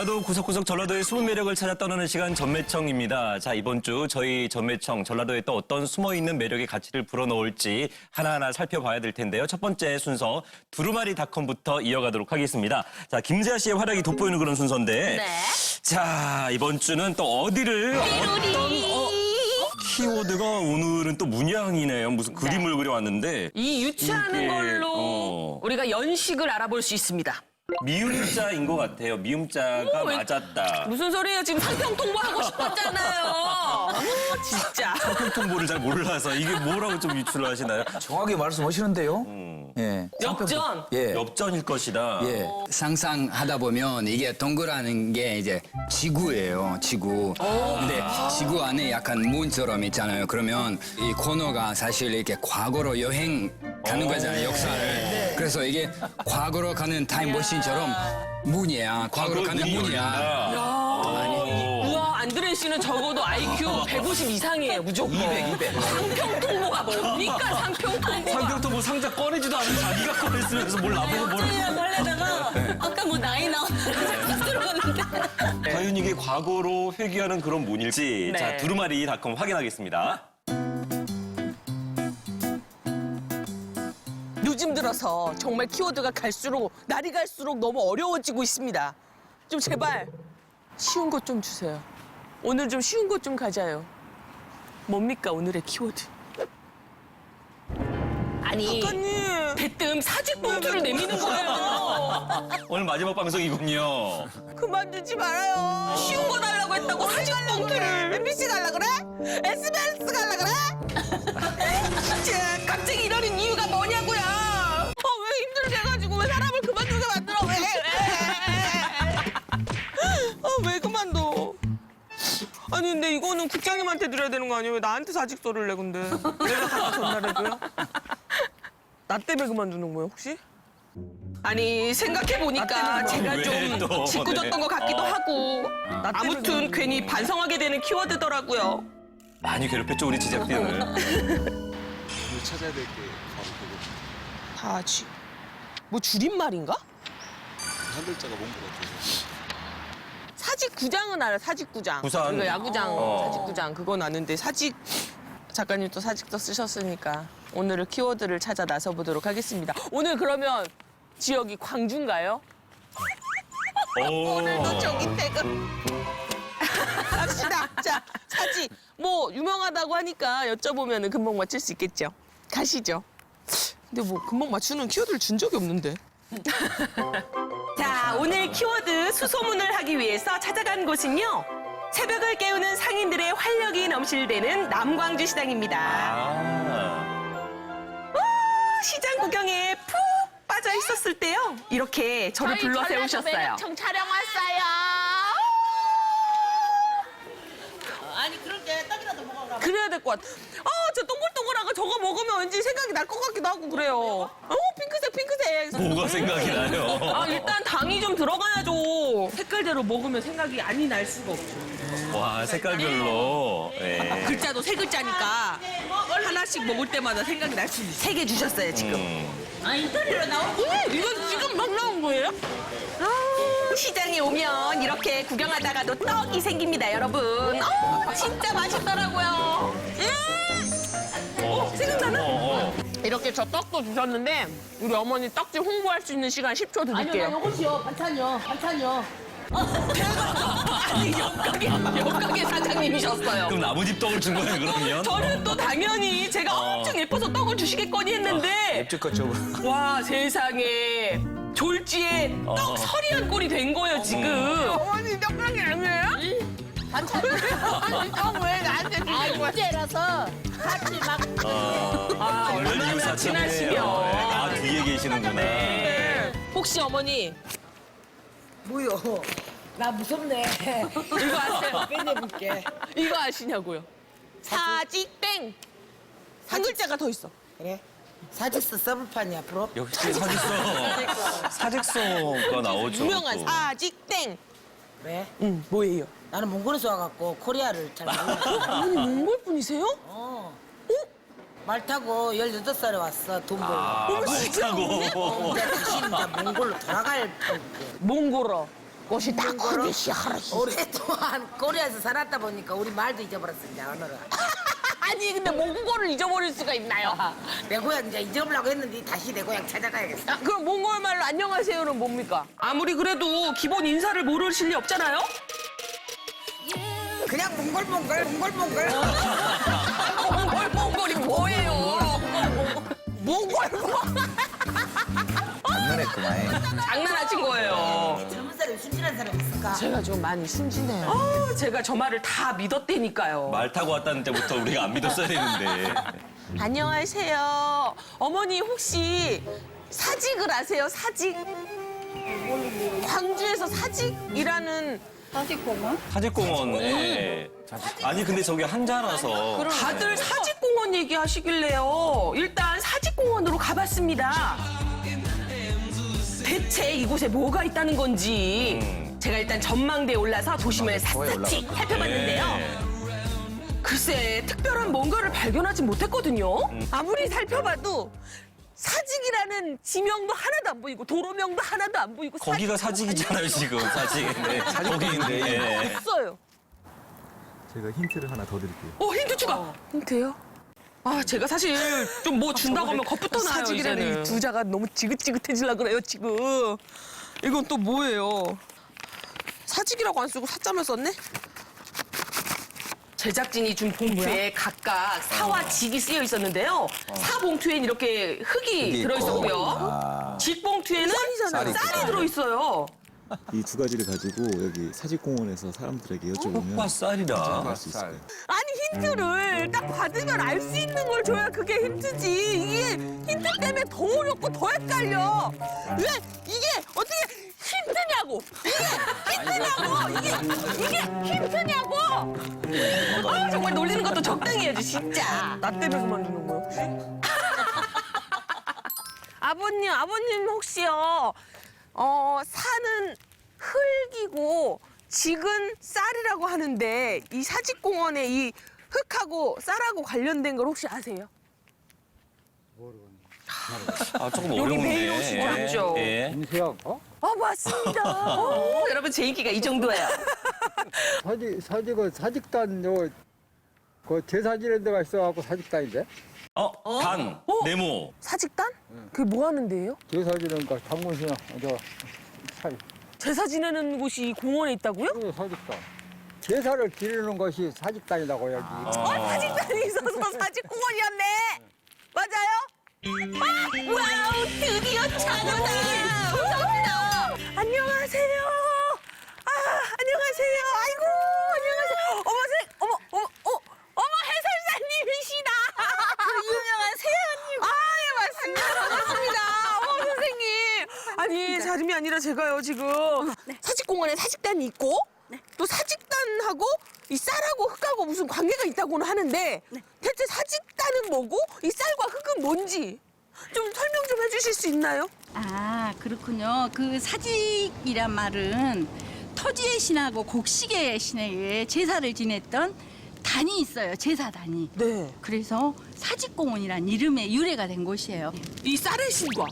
전라도 구석구석 전라도의 숨은 매력을 찾아 떠나는 시간 전매청입니다. 자, 이번 주 저희 전매청 전라도에 또 어떤 숨어 있는 매력의 가치를 불어넣을지 하나하나 살펴봐야 될 텐데요. 첫 번째 순서 두루마리닷컴부터 이어가도록 하겠습니다. 자, 김세아 씨의 활약이 돋보이는 그런 순서인데 네. 자, 이번 주는 또 어디를 어떤 어, 키워드가 오늘은 또 문양이네요. 무슨 그림을 그려왔는데 이 유추하는 이게, 걸로 어. 우리가 연식을 알아볼 수 있습니다. 미음자인 것 같아요. 미음자가 오, 왜- 맞았다. 무슨 소리예요? 지금 상평 통보하고 싶었잖아요. 어, 진짜. 통보를 잘 몰라서 이게 뭐라고 좀 유출을 하시나요? 정확히 말씀하시는데요. 예. 역전. 예. 엽전일 것이다. 예. 상상하다 보면 이게 동그라는 게 이제 지구예요, 지구. 근데 지구 안에 약간 문처럼 있잖아요. 그러면 이 코너가 사실 이렇게 과거로 여행 가는 거잖아요, 역사를. 그래서 이게 과거로 가는 타임머신처럼 문이야. 과거로 가는 문이야. 우와, 안드레 씨는 적어도 IQ 150 이상이에요, 무조건. 200, 200. 상평 통보가 뭡니까, 상평 통보가. 상병도 뭐 상자 꺼내지도 않은 자기가 꺼냈으면서 뭘 나보고 뭘. 하려다가 아까 뭐 나이 나왔는데 들어갔는데 과연 이게 과거로 회귀하는 그런 문일지. 네. 자, 두루마리 닷컴 확인하겠습니다. 요즘 들어서 정말 키워드가 갈수록, 날이 갈수록 너무 어려워지고 있습니다. 좀 제발 쉬운 것 좀 주세요. 오늘 좀 쉬운 것 좀 가자요. 뭡니까, 오늘의 키워드? 아니, 대뜸 사직 봉투를 내미는 거예요. 오늘 마지막 방송이군요. 그만두지 말아요. 쉬운 거 달라고 했다고 사직 봉투를. MBC 갈라 그래? SBS 갈라 그래? 진짜 갑자기 이러는 이유가 아니 근데 이거는 국장님한테 드려야 되는 거 아니에요? 왜 나한테 사직서를 내 근데 내가 다 전달해줘요? 나 때문에 그만두는 거예요 혹시? 아니 생각해 보니까 제가 왜좀 또? 짓궂었던 네. 것 같기도 어. 하고 아무튼 괜히 반성하게 되는 키워드더라고요. 많이 괴롭혔죠, 우리 제작진을. 찾아야 될게 바로 그거 다지. 뭐 줄임말인가? 한 글자가 뭔 것 같아서 사직구장은 알아. 사직구장. 부산. 그러니까 야구장, 어. 사직구장 그건 아는데 사직 작가님 또 사직서 쓰셨으니까 오늘은 키워드를 찾아 나서 보도록 하겠습니다. 오늘 그러면 지역이 광주인가요? 오. 저기 퇴근. 갑시다. 자, 사직. 뭐 유명하다고 하니까 여쭤보면 금방 맞출 수 있겠죠. 가시죠. 근데 뭐 금방 맞추는 키워드를 준 적이 없는데. 자, 오늘 키워드 수소문을 하기 위해서 찾아간 곳은요. 새벽을 깨우는 상인들의 활력이 넘실대는 남광주 시장입니다. 아. 시장 구경에 푹 빠져 있었을 때요. 이렇게 저를 불러 세우셨어요. 청 촬영 왔어요 아니 그럴 때 떡이라도 먹어라 그래야 될 것 같아. 아, 저 동글동글한 거 저거 먹으면 왠지 생각이 날 것 같기도 하고 그래요. 어, 핑크 색, 핑크색. 뭐가 생각이 나요? 아, 일단 당이 좀 들어가야죠. 색깔대로 먹으면 생각이 안이 날 수가 없죠. 와, 색깔별로. 예. 글자도 세 글자니까 하나씩 먹을 때마다 생각이 날 수 있어. 세개 주셨어요, 지금. 음. 아 인터뷰로 나오고 음, 이건 지금 막 나온 거예요? 아, 시장에 오면 이렇게 구경하다가도 떡이 생깁니다, 여러분. 어, 진짜 맛있더라고요. 음! 어, 생각나나? 어, 어. 이렇게 저 떡도 주셨는데 우리 어머니 떡집 홍보할 수 있는 시간 10초 아니요 나 드릴게요. 요것이요 반찬이요 반찬이요 아니, 옆가게, 옆가게 사장님이셨어요. 그럼 나무 집 떡을 준 거예요, 그러면? 저는 또 당연히 제가 어. 엄청 예뻐서 떡을 주시겠거니 했는데 엽직거적으로. 와 세상에 졸지에 어. 떡 서리한 꼴이 된 거예요 지금. 어머니 떡가게 아니에요? 아니 떡왜 나한테 아 인재라서 같이 막 아, 정말 얼마나. 친하시면. 예. 아, 뒤에 계시는구나. 네. 혹시 어머니 뭐요? 나 무섭네. 이거 아세요? 빼내볼게. 이거 아시냐고요? 사직땡 한 글자가 더 있어. 그래? 사직서 서브판이야, 부럽? 역시 사직서. 사직서가 나오죠. 유명한 또. 사직땡. 왜? 응 뭐예요? 나는 몽골에서 와갖고 코리아를 잘 몰라. 어머니 몽골 분이세요? 어. 말 타고 18살에 왔어, 돈 벌고. 아, 말 타고. 이제 다시 이제 몽골로 돌아갈 뻔. 몽골어. 꽃이 다 크게 시하라시. 오랫동안 코리아에서 살았다 보니까 우리 말도 잊어버렸습니다 오늘은. 아니 근데 몽골을 잊어버릴 수가 있나요? 내 고향 이제 잊어보려고 했는데 다시 내 고향 찾아가야겠어. 아, 그럼 몽골 말로 안녕하세요는 뭡니까? 아무리 그래도 기본 인사를 모르실 리 없잖아요? 그냥 몽골몽골 몽골몽골. 몽골 몽골이 뭐예요? 몽골 장난했구만. 장난하신 거예요. 젊은 사람이 순진한 사람 있 을까? 제가 좀 많이 순진해요. 아, 제가 저 말을 다 믿었다니까요. 말 타고 왔다는 때부터 우리가 안 믿었어야 되는데. 안녕하세요. 어머니 혹시 사직을 아세요? 사직? 광주에서 사직이라는 사직공원에. 아니 근데 저기 한자라서. 다들 사직공원 얘기하시길래요. 일단 사직공원으로 가봤습니다. 대체 이곳에 뭐가 있다는 건지 제가 일단 전망대에 올라서 도심을 샅샅이 살펴봤는데요. 글쎄 특별한 뭔가를 발견하지 못했거든요. 아무리 살펴봐도 사직이라는 지명도 하나도 안 보이고 도로명도 하나도 안 보이고 거기가 사직이잖아요 지금 사직인데. 거기인데. 예. 없어요. 제가 힌트를 하나 더 드릴게요. 어 힌트 추가. 힌트요? 아 제가 사실 좀 뭐 준다고 하면 겁부터 나요 사직이라는 이제는. 이 두자가 너무 지긋지긋해질라 그래요 지금. 이건 또 뭐예요? 사직이라고 안 쓰고 사자만 썼네? 제작진이 준 봉투에 각각 사와 직이 쓰여 있었는데요. 사 봉투엔 이렇게 흙이 흙이 들어 있고. 있었고요. 아. 직 봉투에는 쌀이 쌀이 있구나. 들어 있어요. 이 두 가지를 가지고 여기 사직공원에서 사람들에게 여쭤보면 흙과 쌀이다. 알수 있을 거예요. 아니 힌트를 딱 받으면 알 수 있는 걸 줘야 그게 힌트지. 이게 힌트 때문에 더 어렵고 더 헷갈려. 왜 이게 어떻게 힌트냐고? 이게 힌트냐고? 이게 이게 힌트냐고? 아, 정말 놀리는 것도 적당히 해야지 진짜. 나 때문에 그만두는 거야 혹시? 아버님 아버님 혹시요 어 산은 흙이고 직은 쌀이라고 하는데 이 사직공원에 이 흙하고 쌀하고 관련된 걸 혹시 아세요? 아 조금 여기 어려운데. 매일 오시죠. 어렵죠. 예. 어 맞습니다. 어, 여러분 제 인기가 이 정도예요. 사직 사직은 사직단 요 그 제사 지는 데가 있어갖고 사직단인데 어? 단. 네모. 사직단? 그게 뭐 하는 데예요? 제사 지는 거 당문시나 저 사, 제사 지내는 곳이 이 공원에 있다고요? 그 사직단 제사를 지르는 것이 사직단이라고 여기 어, 사직단이 있어서 사직공원이었네. 맞아요? 아, 와우, 드디어 찾았다. 감사합니다. 안녕하세요. 아, 안녕하세요. 아이고, 안녕하세요. 어머, 선 어머, 어머, 어, 어머, 해설사님이시다. 그 유명한 세아님. 아, 예, 맞습니다. 반갑습니다. 어머, 선생님. 아니, 다름이 아니라 제가요, 지금 사직공원에 사직단이 있고, 또 사직 단하고 이 쌀하고 흙하고 무슨 관계가 있다고는 하는데 대체 사직단은 뭐고 이 쌀과 흙은 뭔지 좀 설명 좀 해주실 수 있나요? 아, 그렇군요. 그 사직이란 말은 터지의 신하고 곡식의 신에게 제사를 지냈던 단이 있어요. 제사단이. 네. 그래서 사직공원이란 이름의 유래가 된 곳이에요. 이 쌀의 신과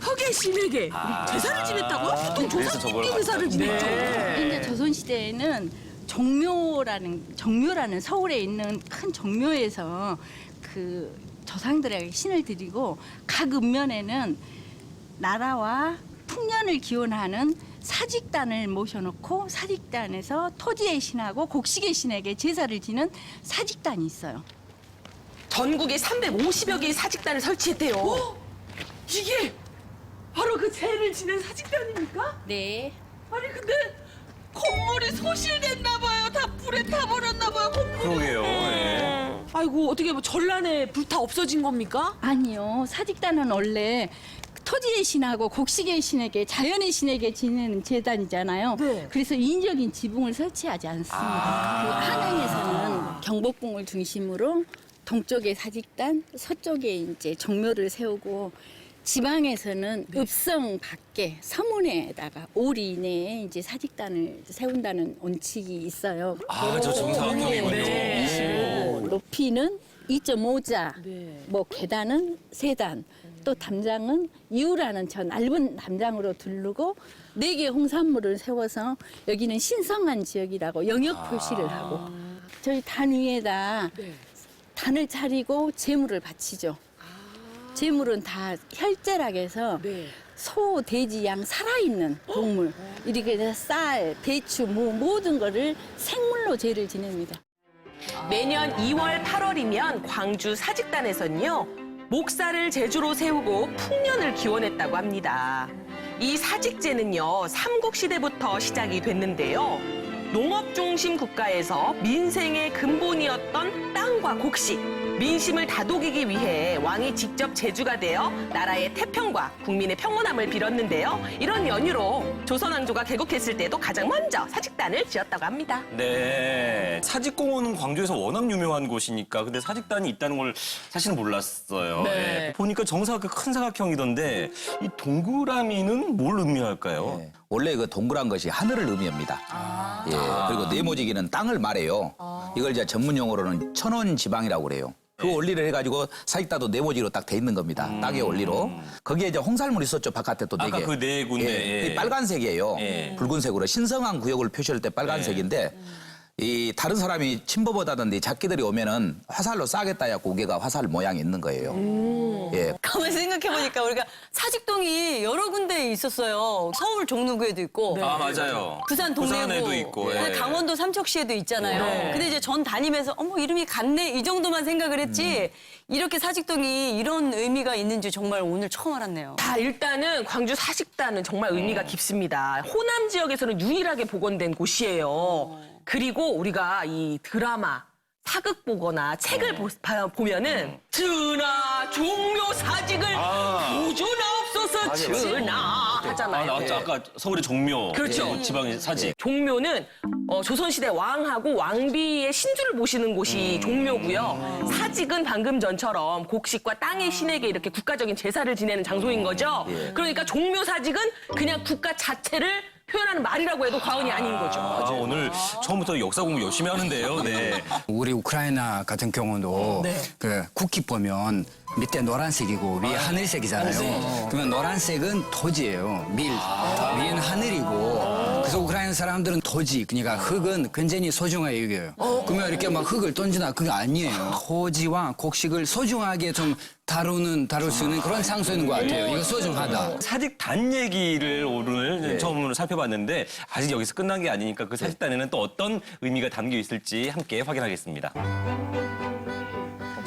흙의 신에게 제사를 지냈다고요? 보통 그래서 저걸 조상님께 제사를 지냈죠. 이제 조선 시대에는 정묘라는 정묘라는 서울에 있는 큰 정묘에서 그 조상들에게 신을 드리고 각 읍면에는 나라와 풍년을 기원하는 사직단을 모셔놓고 사직단에서 토지의 신하고 곡식의 신에게 제사를 지는 사직단이 있어요. 전국에 350여 개의 사직단을 설치했대요. 이게 바로 그 제를 지낸 사직단입니까? 네. 아니 근데 건물이 소실됐나 봐요. 다 불에 타버렸나 봐요. 건물이. 그러게요. 예. 아이고 어떻게 뭐 전란에 불타 없어진 겁니까? 아니요. 사직단은 원래 토지의 신하고 곡식의 신에게 자연의 신에게 지내는 재단이잖아요. 네. 그래서 인적인 지붕을 설치하지 않습니다. 그 한양에서는 경복궁을 중심으로 동쪽에 사직단, 서쪽에 이제 정묘를 세우고 지방에서는 읍성 밖에 서문에다가 올 이내에 이제 사직단을 세운다는 원칙이 있어요. 아, 저 정사각형이군요. 네. 높이는 2.5자, 뭐 계단은 세단 또 담장은 이유라는 저 넓은 담장으로 두르고 네 개의 홍산물을 세워서 여기는 신성한 지역이라고 영역 표시를 하고 저희 단 위에다 단을 차리고 재물을 바치죠. 재물은 다 혈제라고 해서 소, 돼지, 양 살아있는 동물 이렇게 해서 쌀, 배추, 무 모든 거를 생물로 죄를 지냅니다. 매년 2월, 8월이면 광주 사직단에서는요, 목사를 제주로 세우고 풍년을 기원했다고 합니다. 이 사직제는요, 삼국시대부터 시작이 됐는데요. 농업 중심 국가에서 민생의 근본이었던 땅과 곡식, 민심을 다독이기 위해 왕이 직접 제주가 되어 나라의 태평과 국민의 평온함을 빌었는데요. 이런 연유로 조선 왕조가 개국했을 때도 가장 먼저 사직단을 지었다고 합니다. 네. 사직공원은 광주에서 워낙 유명한 곳이니까 근데 사직단이 있다는 걸 사실은 몰랐어요. 네. 예. 보니까 정사가 그큰 사각형이던데 이 동그라미는 뭘 의미할까요? 예. 원래 그 동그란 것이 하늘을 의미합니다. 예. 그리고 네모지기는 땅을 말해요. 이걸 이제 전문 용어로는 천원 지방이라고 그래요. 그 원리를 해가지고 사익다도 네모지로 딱 돼 있는 겁니다. 땅의 원리로. 거기에 이제 홍살물이 있었죠. 바깥에 또 아까 되게. 그네 군데. 예. 예. 이 빨간색이에요. 예. 붉은색으로 신성한 구역을 표시할 때 빨간색인데 이 다른 사람이 침범하다든지 작기들이 오면은 화살로 쏴겠다 해갖고 우개가 화살 모양이 있는 거예요. 예. 가만히 생각해보니까 우리가 사직동이 여러 군데 있었어요. 서울 종로구에도 있고. 아 맞아요. 부산 동래구, 부산에도 있고. 근데 예. 강원도 삼척시에도 있잖아요. 네. 근데 이제 전 다니면서 어머 이름이 같네 이 정도만 생각을 했지 이렇게 사직동이 이런 의미가 있는지 정말 오늘 처음 알았네요. 자, 일단은 광주 사식단은 정말 의미가 깊습니다. 호남 지역에서는 유일하게 복원된 곳이에요. 그리고 우리가 이 드라마, 사극 보거나 책을 보, 면은 전하 종묘 사직을 보존하옵소서 전하 아 하잖아요. 나왔죠. 아까 서울의 종묘. 그렇죠. 예, 지방의 사직. 종묘는 어, 조선시대 왕하고 왕비의 신주를 모시는 곳이 종묘고요. 사직은 방금 전처럼 곡식과 땅의 신에게 이렇게 국가적인 제사를 지내는 장소인 거죠. 그러니까 종묘 사직은 그냥 국가 자체를 표현하는 말이라고 해도 과언이 아닌 거죠. 아, 오늘 처음부터 역사 공부 열심히 하는데요. 네. 우리 우크라이나 같은 경우도 그 국기 보면 밑에 노란색이고 위에 하늘색이잖아요. 그러면 노란색은 토지예요. 밀. 위에는 하늘이고. 그래서 우크라이나 사람들은 토지, 그러니까 흙은 굉장히 소중하게 여겨요. 그러면 이렇게 막 흙을 던지나 그게 아니에요. 토지와 곡식을 소중하게 좀 다루는, 다룰 수 있는 그런 장소인 것 같아요. 이거 소중하다. 사직단 얘기를 오늘 네. 처음으로 살펴봤는데 아직 여기서 끝난 게 아니니까 그 사직단에는 또 어떤 의미가 담겨 있을지 함께 확인하겠습니다.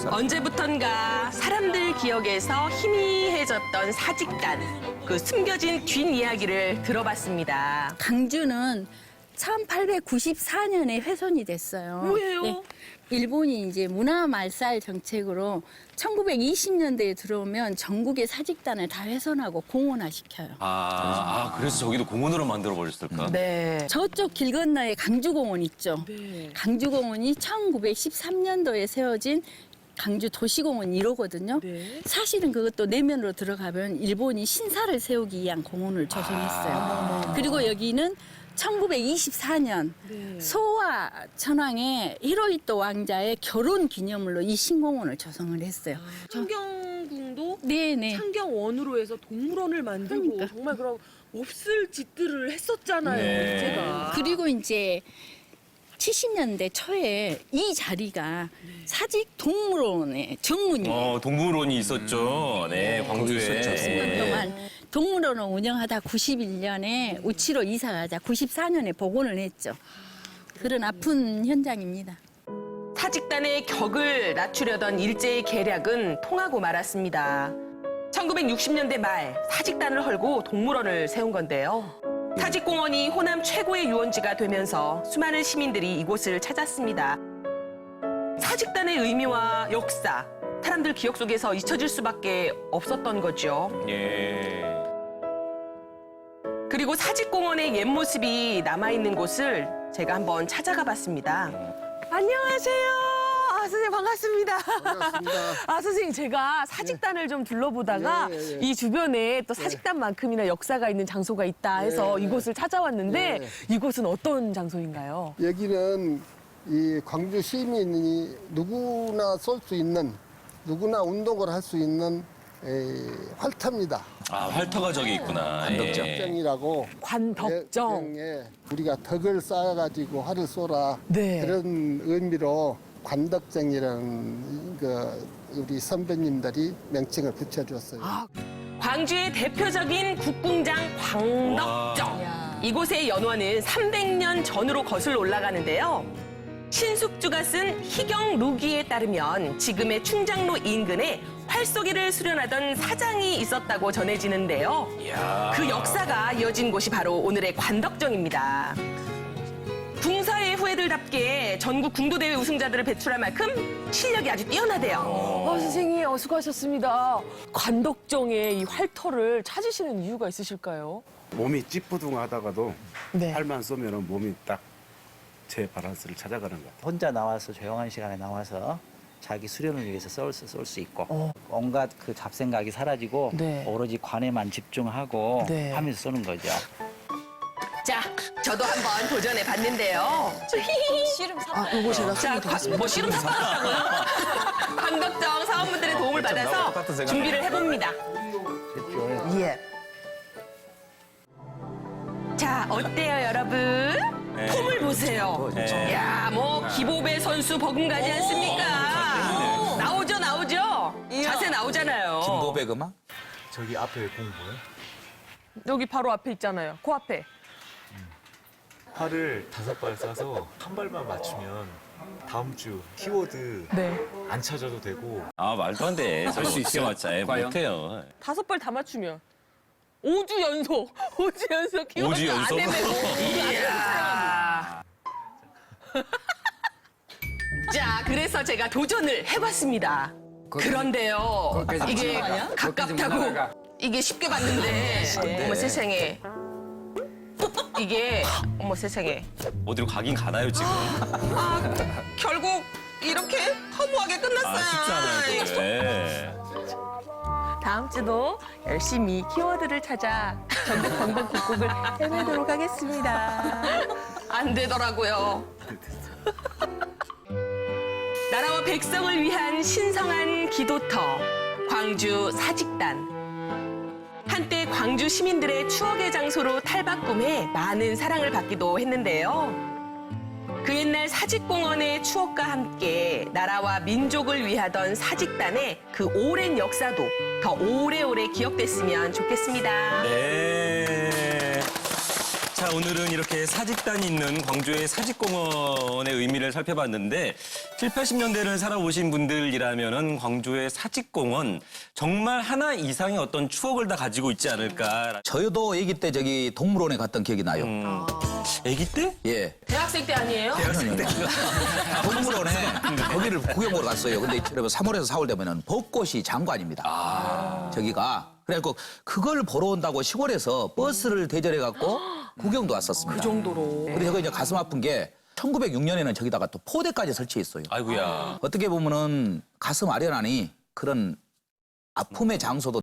언제부턴가 사람들 기억에서 희미해졌던 사직단 그 숨겨진 뒷이야기를 들어봤습니다. 강주는 1894년에 훼손이 됐어요. 왜요? 일본이 이제 문화 말살 정책으로 1920년대에 들어오면 전국의 사직단을 다 훼손하고 공원화 시켜요. 아, 아, 그래서 저기도 공원으로 만들어 버렸을까? 네. 저쪽 길 건너에 강주공원 있죠. 강주공원이 1913년도에 세워진 강주 도시공원 1호거든요. 사실은 그것도 내면으로 들어가면 일본이 신사를 세우기 위한 공원을 조성했어요. 그리고 여기는 1924년 소와 천황의 히로히토 왕자의 결혼 기념물로 이 신공원을 조성을 했어요. 창경궁도 네네. 창경원으로 해서 동물원을 만들고 그러니까. 정말 그런 없을 짓들을 했었잖아요. 네. 제가. 그리고 이제 70년대 초에 이 자리가 사직 동물원의 정문이에요. 어, 동물원이 있었죠. 네, 광주에. 있었죠. 예. 10년 동안 동물원을 운영하다 91년에 우치로 이사 가자 94년에 복원을 했죠. 그런 아픈 현장입니다. 사직단의 격을 낮추려던 일제의 계략은 통하고 말았습니다. 1960년대 말 사직단을 헐고 동물원을 세운 건데요. 사직공원이 호남 최고의 유원지가 되면서 수많은 시민들이 이곳을 찾았습니다. 사직단의 의미와 역사, 사람들 기억 속에서 잊혀질 수밖에 없었던 거죠. 예. 그리고 사직공원의 옛 모습이 남아있는 곳을 제가 한번 찾아가 봤습니다. 안녕하세요. 아, 선생님 반갑습니다. 아, 선생님 제가 사직단을 좀 둘러보다가 예, 예, 예. 이 주변에 또 사직단만큼이나 역사가 있는 장소가 있다 해서 예, 예. 이곳을 찾아왔는데 예. 이곳은 어떤 장소인가요? 여기는 이 광주 시민이 누구나 쏠 수 있는 누구나 운동을 할 수 있는 에, 활터입니다. 아, 활터가 저기 있구나. 관덕정. 예. 정이라고 관덕정. 에 우리가 덕을 쌓아가지고 화를 쏘라 네. 그런 의미로 관덕정이라는 그 우리 선배님들이 명칭을 붙여줬어요. 광주의 대표적인 국궁장 광덕정. 이곳의 연원은 300년 전으로 거슬러 올라가는데요. 신숙주가 쓴 희경 루기에 따르면 지금의 충장로 인근에 활쏘기를 수련하던 사장이 있었다고 전해지는데요. 그 역사가 이어진 곳이 바로 오늘의 관덕정입니다. 궁사 의 후예들답게 전국 궁도대회 우승자들을 배출할 만큼 실력이 아주 뛰어나대요. 아, 선생님, 어, 수고하셨습니다. 관덕정의 이 활터를 찾으시는 이유가 있으실까요? 몸이 찌뿌둥하다가도 네. 팔만 쏘면 몸이 딱 제 바란스를 찾아가는 것 같아요. 혼자 나와서 조용한 시간에 나와서 자기 수련을 위해서 쏠 수 있고 온갖 그 잡생각이 사라지고 네. 오로지 관에만 집중하고 네. 하면서 쏘는 거죠. 자, 저도 한번 도전해 봤는데요. 씨름 사 아, 요거 제가 자, 과- 뭐 씨름 사봤다고요? 관덕정 사원분들의 도움을 받아서 준비를 해봅니다. 예. 자, 어때요, 여러분? 네. 폼을 보세요. 네. 야, 뭐 기보배 선수 버금가지 않습니까? 나오죠, 나오죠. 자세 나오잖아요. 김보배 음악? 저기 앞에 공 보여? 여기 바로 앞에 있잖아요. 그 앞에. 활을 다섯 발 쏴서 한 발만 맞추면 다음 주 키워드 네. 안 찾아도 되고 아, 말도 안 돼. 할수 있어요? 맞자. 예, 과연? 못해요. 다섯 발 다 맞추면. 5주 연속. 5주 연속 키워드 오주 연속? 안 헤매고. 이야. 자, 그래서 제가 도전을 해봤습니다. 그런데요, 거기까지 이게? 거기까지 가깝다고. 이게 쉽게 봤는데, 어머 세상에. 이게 어머 세상에. 어디로 가긴 가나요, 지금? 아, 결국 이렇게 허무하게 끝났어요. 아, 쉽지 않아요, 그게. 다음 주도 열심히 키워드를 찾아 전국 방방 곡곡을 헤매도록 하겠습니다. 안 되더라고요. 나라와 백성을 위한 신성한 기도터 광주 사직단. 한때 광주 시민들의 추억의 장소로 탈바꿈해 많은 사랑을 받기도 했는데요. 그 옛날 사직공원의 추억과 함께 나라와 민족을 위하던 사직단의 그 오랜 역사도 더 오래오래 기억됐으면 좋겠습니다. 네. 자, 오늘은 이렇게 사직단이 있는 광주의 사직공원의 의미를 살펴봤는데 7, 80년대를 살아오신 분들이라면 은 광주의 사직공원 정말 하나 이상의 어떤 추억을 다 가지고 있지 않을까. 저도 아기 때 저기 동물원에 갔던 기억이 나요. 음. 아기 때? 예. 대학생 때 아니에요? 동물원에 거기를 구경으로 갔어요. 근데 여러분 3월에서 4월 되면은 벚꽃이 장관입니다. 저기가 그래갖고 그걸 보러 온다고 시골에서 버스를 대절해 갖고 구경도 왔었습니다. 그 정도로. 근데 저거 이제 가슴 아픈 게 1906년에는 저기다가 또 포대까지 설치했어요. 아이고야. 어떻게 보면은 가슴 아련하니 그런 아픔의 장소도